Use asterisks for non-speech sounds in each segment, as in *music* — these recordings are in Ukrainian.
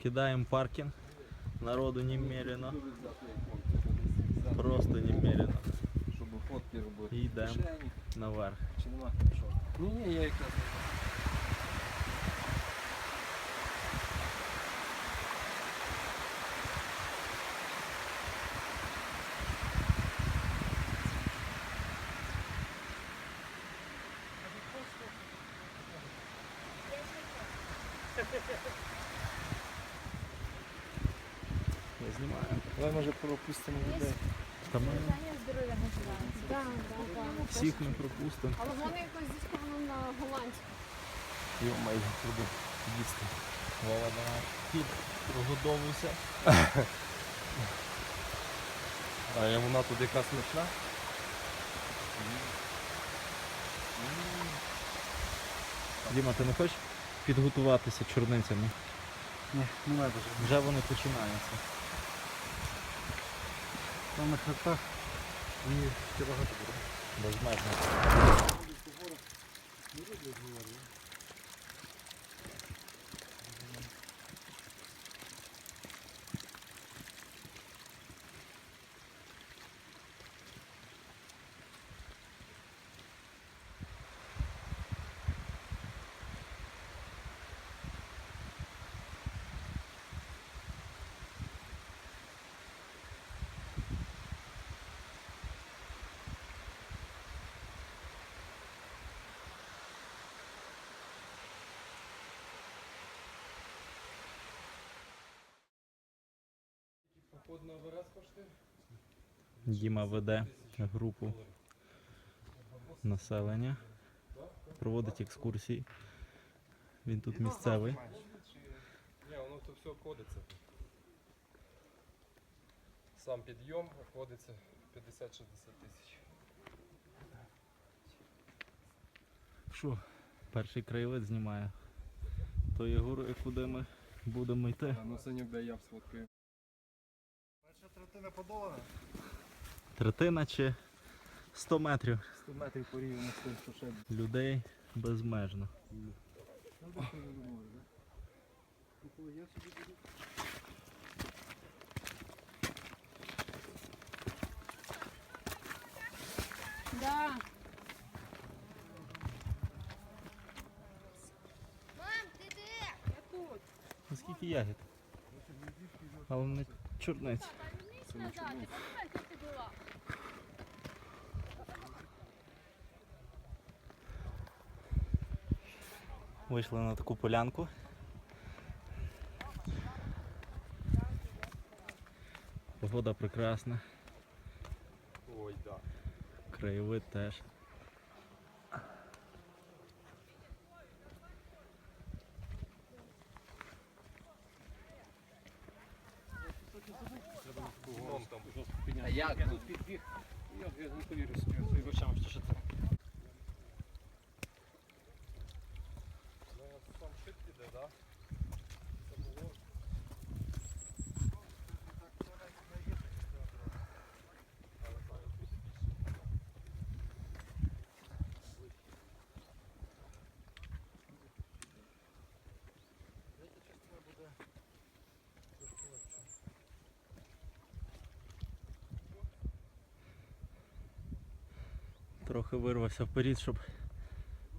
Покидаємо паркінг. Народу немерено. Просто немерено. Щоб фотки робити. І йдемо Кишені. наверх. Чи нема? Що? Ні, ні, я якраз. Я знімаю. Давай може пропустимо людей. Та ми Бажання здоров'я називається. Всіх не пропустимо. Але вони якось зісковано на голландську. Йомай, буду їсти. Вова, давай. Кіт, прогодовуйся. *laughs* А вона тут якраз смачна? Діма, ти не хочеш підготуватися чорницями? Ні, немає дуже. Вже вони починаються. На хребтах мені ще багато буде. Безмежно. Діма веде групу населення, проводить екскурсії. Він тут місцевий. Ні, воно то все обходиться. Сам підйом обходиться 50-60 тисяч. Що? Перший краєвид знімає. Тої гори, куди ми будемо йти. А ну синю бля я сфоткаю. Третина подолана. Третина чи 100 метрів 100 метрів порівняно з тим, що ще людей безмежно. Да. Мам, ти де? Я тут. Наскільки ягід? Але не чорниць. Повернись не була. Вийшли на таку полянку. Погода прекрасна, Ой, да. краєвид теж. Дном там. А як тут підбіг? Я, я не повірю собі своїм очам, що це. Ну, сам шит піде, да? Це було. Трохи вирвався вперед, щоб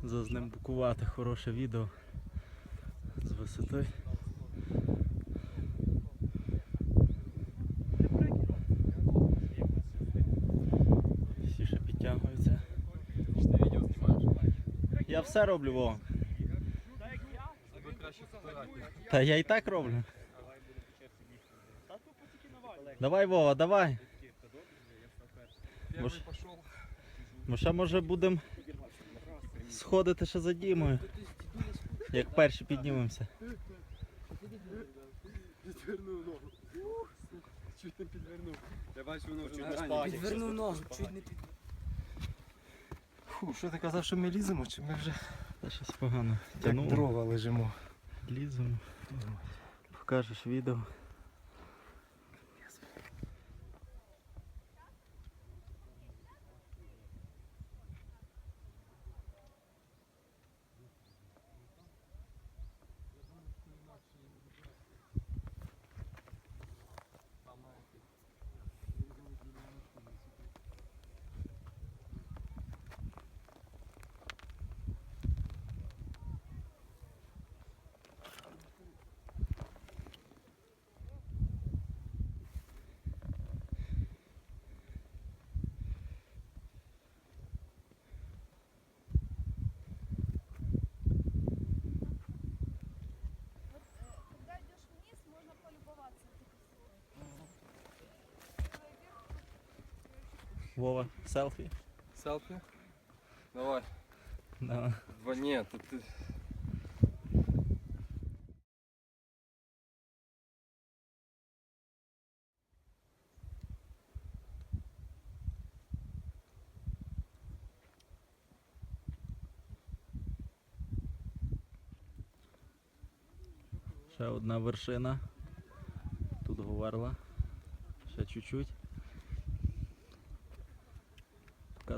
зазнебукувати хороше відео з висоти. Всі ще підтягуються. Я все роблю, Вова. Та я і так роблю. Давай, Вова, давай. Перший пішов. Ми ще може будемо сходити ще за Дімою. Як перші піднімемося. Підвернув ногу. Чуть не підвернув. Я бачу, воно чуть Підвернув ногу, чуть не під. Фу, що ти казав, що ми ліземо, чи ми вже Та щось погано. як Тянуло, дрова лежимо? ліземо. Покажеш відео. Вова, селфі. Селфі? Давай. Да. Два ні, то ти. Ще одна вершина. Тут говерла. Ще чуть-чуть.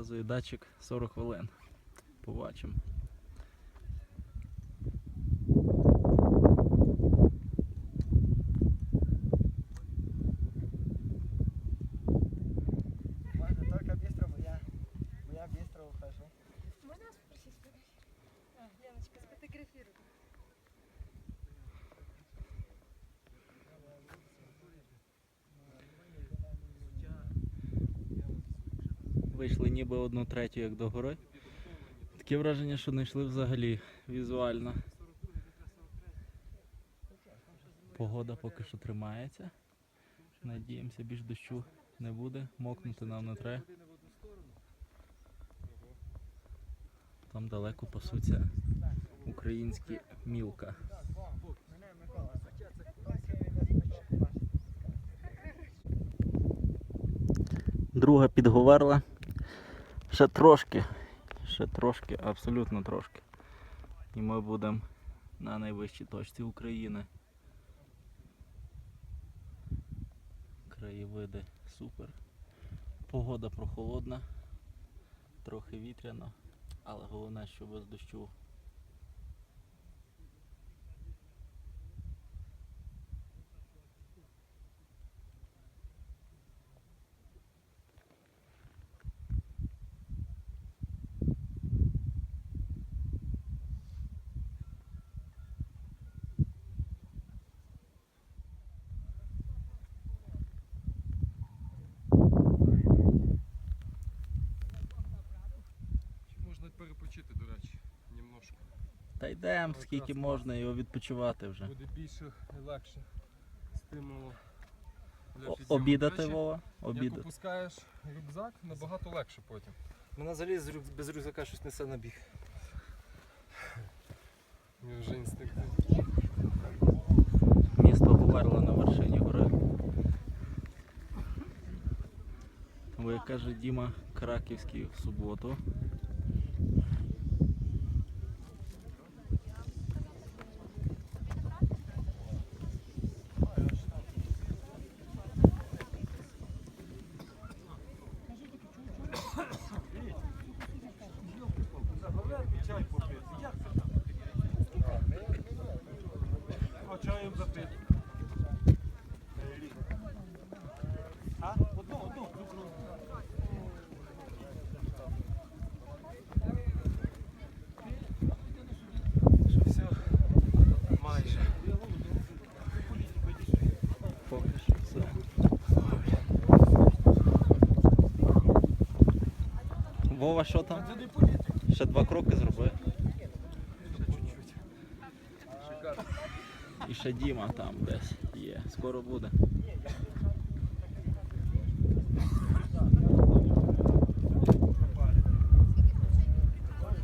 Показує датчик 40 хвилин. Побачимо. Можна тільки бістро, бо я, бо я бістро ухожу. Можна вас попросити? Леночка, сфотографируй. Вийшли ніби одну третю як до гори. Таке враження, що не йшли взагалі візуально. Погода поки що тримається. Надіємося, більш дощу не буде. Мокнути нам не треба. Там далеко пасуться українські мілка. Друга підговерла. Ще трошки. Ще трошки, абсолютно трошки. І ми будемо на найвищій точці України. Краєвиди супер. Погода прохолодна, трохи вітряно, але головне, що без дощу. Можна перепочити, до речі, немножко. Та йдемо, скільки можна його відпочивати вже. Буде більше і легше. Стимулу. для О-. Обідати Вова? Як Обідати. опускаєш рюкзак, набагато легше потім. Мене взагалі з рюк- без рюкзака щось несе на біг. Він вже інстинктивно. Місто Говерла на вершині гори. Бо, як каже Діма, Краківський в суботу. А чаєм запити. А? Одну, одну. Що все? Майже. Поки. Вова, що там? Ще два кроки зроби. І ще Діма там десь є. Скоро буде.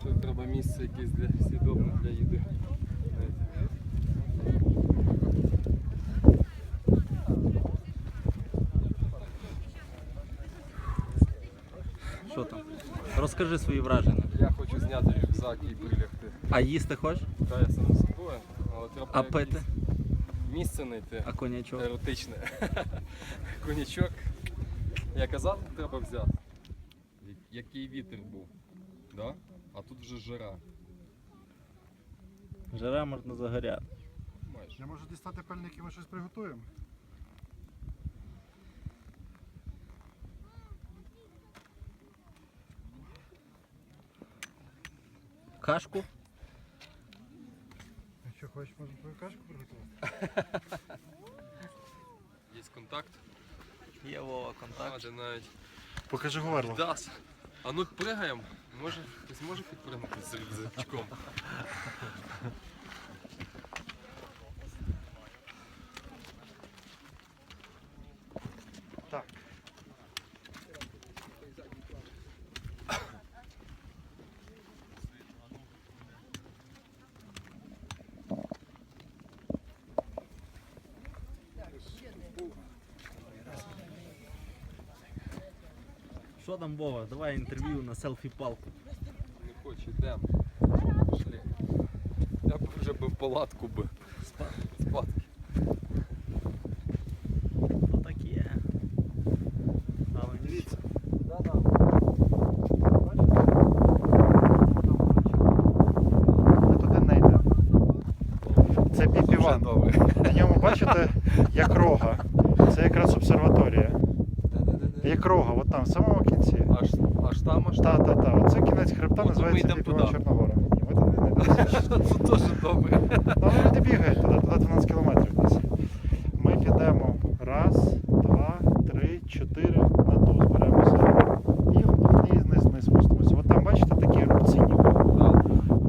Тут треба місце якесь для свідомо для їди. Що там? Розкажи свої враження. Я хочу зняти рюкзак і прилягти. А їсти хочеш? Та я само собою, але треба А пити? місце знайти. А конячок? Еротичне. *laughs* Конячок. Я казав, треба взяти. Який вітер був. Да? А тут вже жара. Жара можна загоряти. Я можу дістати пальники, ми щось приготуємо. Кашку? Якщо хочеш, можемо твою кашку приготувати. *laughs* Є контакт. Є Вова А, де навіть. Покажи говерло. Дас. А ну пригаємо. Може, хтось може підпригнути з рюкзачком? Так. Що там, Вова? Давай інтерв'ю на селфі-палку. Не хоче, йдемо. Пішли. Я б вже би в палатку би. Спадки. То таке. Але дивіться. Да-да. Бачите? Ми туди не йдемо. Це Вже піпіван. новий. На ньому бачите, як рога. Це якраз обсерваторія. Як рога, от там, в самому кінці. Аж, аж там, аж Та, та, та. Оце кінець хребта називається йдемо Чорногора. Ні, ми туди не. *laughs* Це теж добре. Ну, люди бігають туди, туди 12 кілометрів десь. Ми підемо раз, два, три, чотири, на ту зберемося. І вниз, вниз, вниз спустимося. От там, бачите, такі рубці ніби. Так.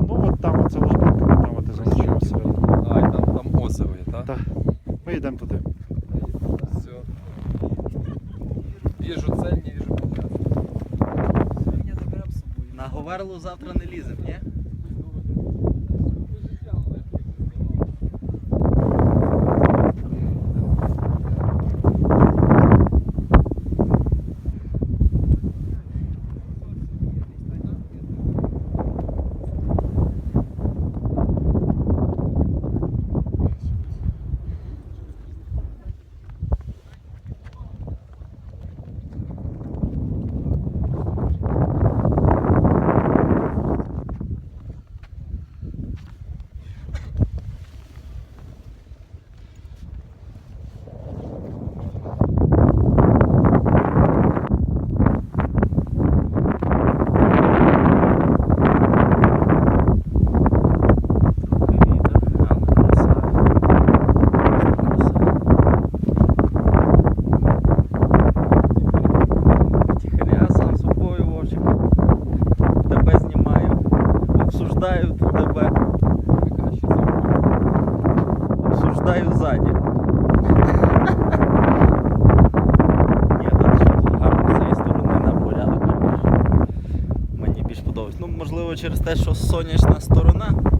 Ну от там оце лужбинка, ми там от і залишимося. А, і там, там озеро є, так? Так. Ми йдемо туди. Все. Віжу цель, не віжу проблем. На завтра не лізем, ні? Трохи вітер, але краса. Краса. Тихаря сам собою вовчик. Тебе знімаю. Обсуждаю тебе. Обсуждаю ззаді. Ні, так що тут гарно з цієї сторони на порядок. Мені більш подобається. Ну, можливо, через те, що сонячна сторона.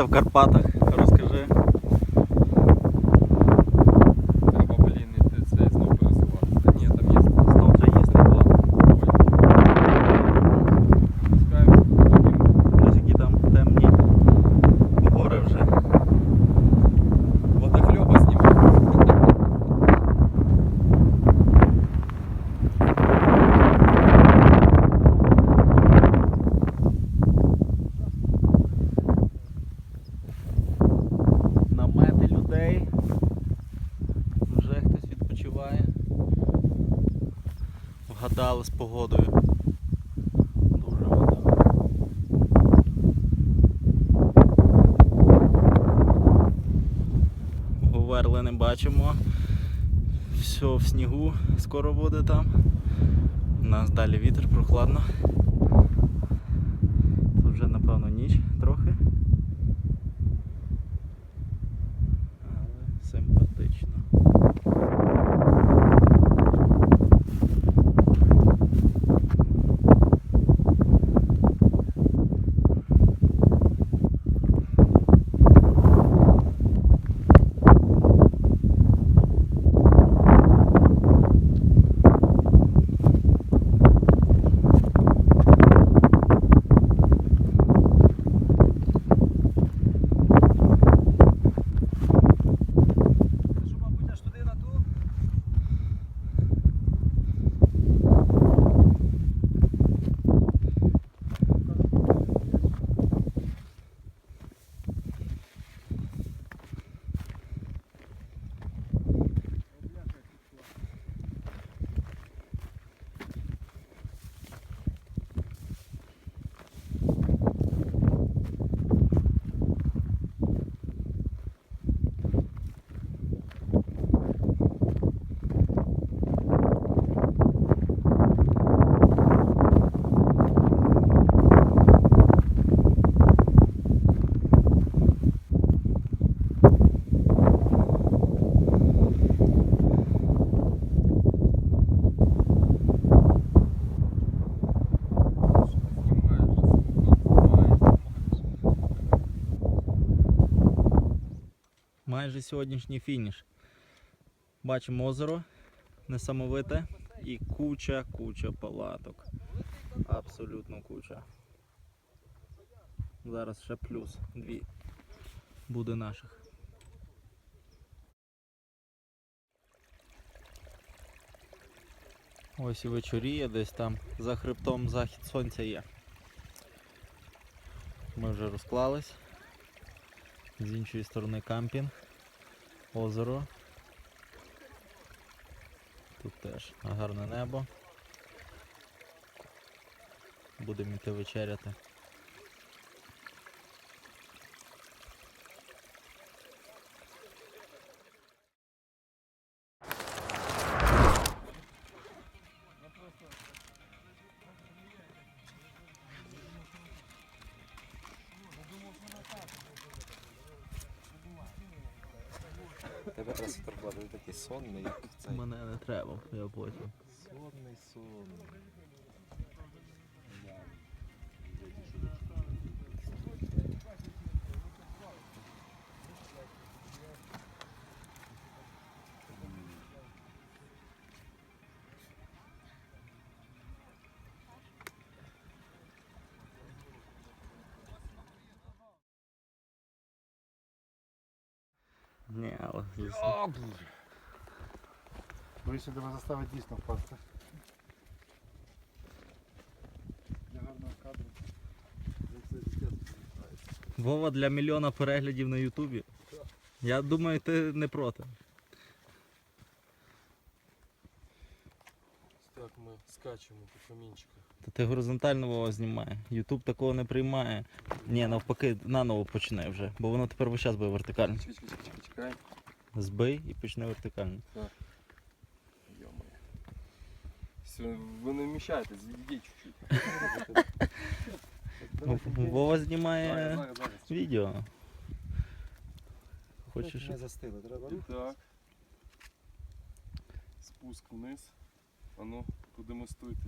Опинився в Карпатах. Розкажи. Треба, блін, іти це знову пересуватися. Та Ні, там є. Знов вже їсти було. Спускаємося по таким Ось які там темні гори вже. водохльоба знімаємо. Вгадали з погодою. Дуже не бачимо. Все в снігу скоро буде там. У нас далі вітер прохладно. Це вже напевно ніч трохи. Але симпатично. Що, мабуть, аж туди на ту? Майже сьогоднішній фініш. Бачимо озеро несамовите і куча, куча палаток. Абсолютно куча. Зараз ще плюс дві буде наших. Ось і вечоріє, десь там за хребтом захід сонця є. Ми вже розклались. З іншої сторони кампінг, озеро. Тут теж гарне небо. Будемо йти вечеряти. Сонний, сонний. Ні, але звісно. Боюся тебе заставить дійсно впасти. Вова для мільйона переглядів на Ютубі. Я думаю, ти не проти. Так, ми скачемо по камінчиках. Та ти горизонтально Вова знімає. Ютуб такого не приймає. Ні, навпаки, наново почне вже, бо воно тепер весь час буде вертикально. Чекай, чекай, чекай, чекай. Збий і почне вертикально. Йо-моє. Все, ви не вміщаєтесь, відійдіть чуть-чуть. *laughs* Вова знімає Зараз, зараз, зараз. відео. Хочеш. Не застили, треба І так. Спуск вниз. А ну, продемонструйте.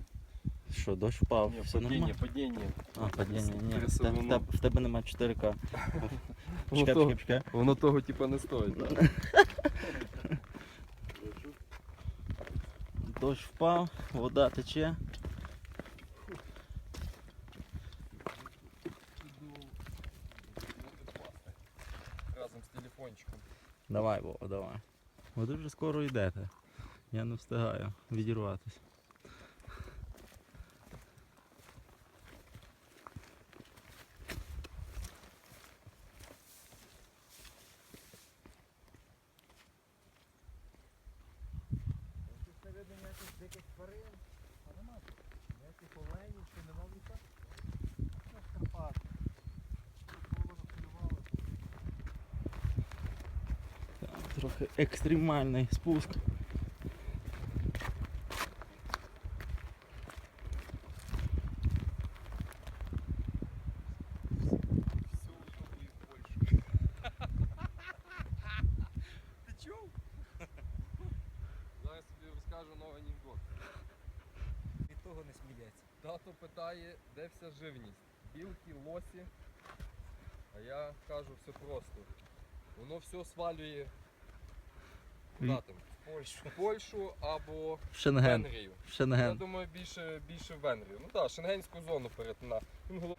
Що, дощ впав? Ні, Все падіння, нормально? падіння. А, падіння, ні. В те- в тебе- В тебе нема 4К. *laughs* Воно Чекай, того, чекай, чекай. воно того типа не стоїть. Да? *laughs* Дощ впав, вода тече. Телефончиком. Давай, Вова, давай. Ви дуже скоро йдете. Я не встигаю відірватися. Так, Трохи екстремальний спуск. Ти чув? Зараз тобі розкажу новий анекдот. Від того не сміється. Тато питає, де вся живність? Білки, лосі. А я кажу все просто. Воно все свалює куди там? Польщу. В Польщу або В в Шенген. Венгрію. В Я думаю, більше, більше в Венгрію. Ну так, шенгенську зону перетина. Він голов...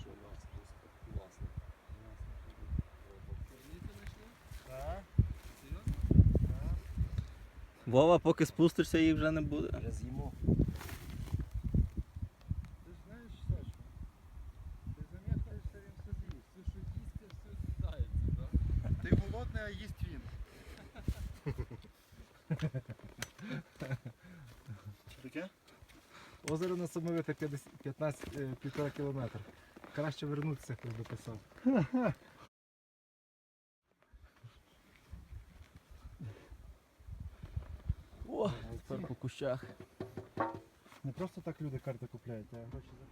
Що у нас тут класно? Так. Вова, поки спустишся, їх вже не буде. Вже з'їмо. Ти ж знаєш, Сашко, ти замітаєшся, він все з'їсть. Все, що їсти, все з'їдається, так? Ти голодний, а їсть він. Що таке? Озеро на Сумовите 50 15 е, півтора кілометр. Краще вернутися, хтось би писав. О, тепер по кущах. Не просто так люди карти купляють, а гроші за.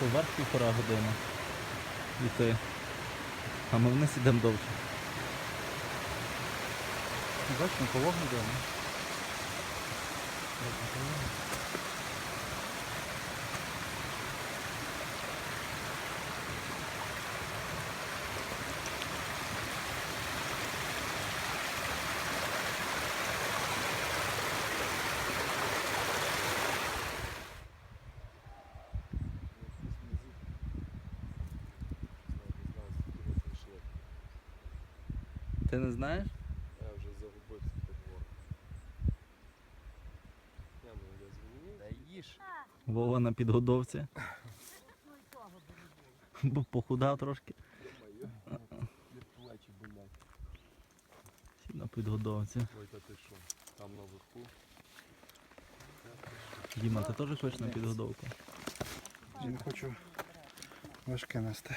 Це вверх півтора години. Іти. А ми вниз ідемо довше. Бачимо, ми по вогню йдемо. Ти не знаєш? Я вже загубився по двору. Я ну, я зрозумів. Та їж. Вова на підгодовці. *laughs* Бо похудав трошки. Плечі болять. Всі на підгодовці. Ой, та ти що? Там наверху. Діма, ти теж хочеш на підгодовку? Я не хочу важке нести.